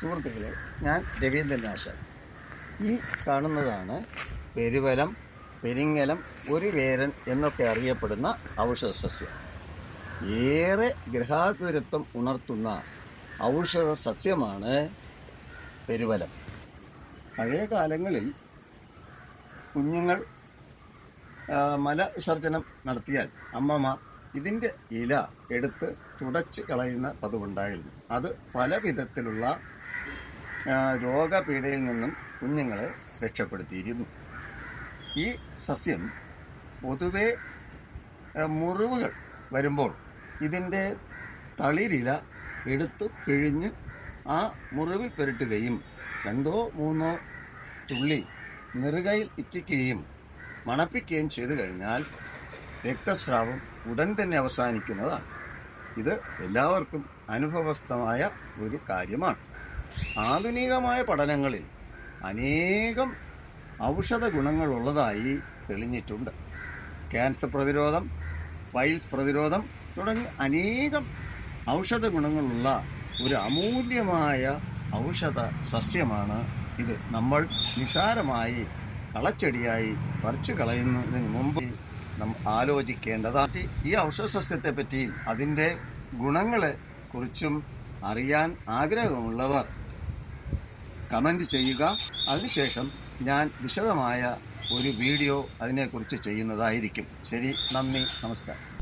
സുഹൃത്തുക്കളെ ഞാൻ രവീന്ദ്രൻ ആശാൻ. ഈ കാണുന്നതാണ് പെരുവലം പെരിങ്ങലം ഒരു വേരൻ എന്നൊക്കെ അറിയപ്പെടുന്ന ഔഷധ സസ്യം ഏറെ ഗ്രഹാതുരത്വം ഉണർത്തുന്ന ഔഷധ സസ്യമാണ് പെരുവലം. പഴയ കാലങ്ങളിൽ കുഞ്ഞുങ്ങൾ ആ, മല വിസർജനം നടത്തിയാൽ അമ്മമാർ ഇതിന്റെ ഇല എടുത്ത് തുടച്ച് കളയുന്ന പതിവുണ്ടായിരുന്നു. അത് പല വിധത്തിലുള്ള രോഗപീഠയിൽ നിന്നും കുഞ്ഞുങ്ങളെ രക്ഷപ്പെടുത്തിയിരുന്നു. ഈ സസ്യം പൊതുവെ മുറിവുകൾ വരുമ്പോൾ ഇതിന്റെ തളിരില എടുത്തു പിഴിഞ്ഞ് ആ മുറിവിൽ പുരട്ടുകയും രണ്ടോ മൂന്നോ തുള്ളി നെറുകയിൽ ഇറ്റിക്കുകയും മണപ്പിക്കുകയും ചെയ്തു കഴിഞ്ഞാൽ രക്തസ്രാവം ഉടൻ തന്നെ അവസാനിക്കുന്നതാണ്. ഇത് എല്ലാവർക്കും അനുഭവസ്ഥമായ ഒരു കാര്യമാണ്. ആധുനികമായ പഠനങ്ങളിൽ അനേകം ഔഷധ ഗുണങ്ങളുള്ളതായി തെളിഞ്ഞിട്ടുണ്ട്. ക്യാൻസർ പ്രതിരോധം വൈൽസ് പ്രതിരോധം തുടങ്ങി അനേകം ഔഷധ ഗുണങ്ങളുള്ള ഒരു അമൂല്യമായ ഔഷധ സസ്യമാണ് ഇത്. നമ്മൾ നിസാരമായി കളച്ചെടിയായി പറിച്ചു കളയുന്നതിന് മുമ്പ് നാം ആലോചിക്കേണ്ടതാണ് ഈ ഔഷധ സസ്യത്തെ പറ്റിയും അതിന്റെ ഗുണങ്ങളെ കുറിച്ചും അറിയാൻ ആഗ്രഹമുള്ളവർ കമന്റ് ചെയ്യുക. അതിനുശേഷം ഞാൻ വിശദമായ ഒരു വീഡിയോ അതിനെക്കുറിച്ച് ചെയ്യുന്നതായിരിക്കും. ശരി നന്ദി നമസ്കാരം.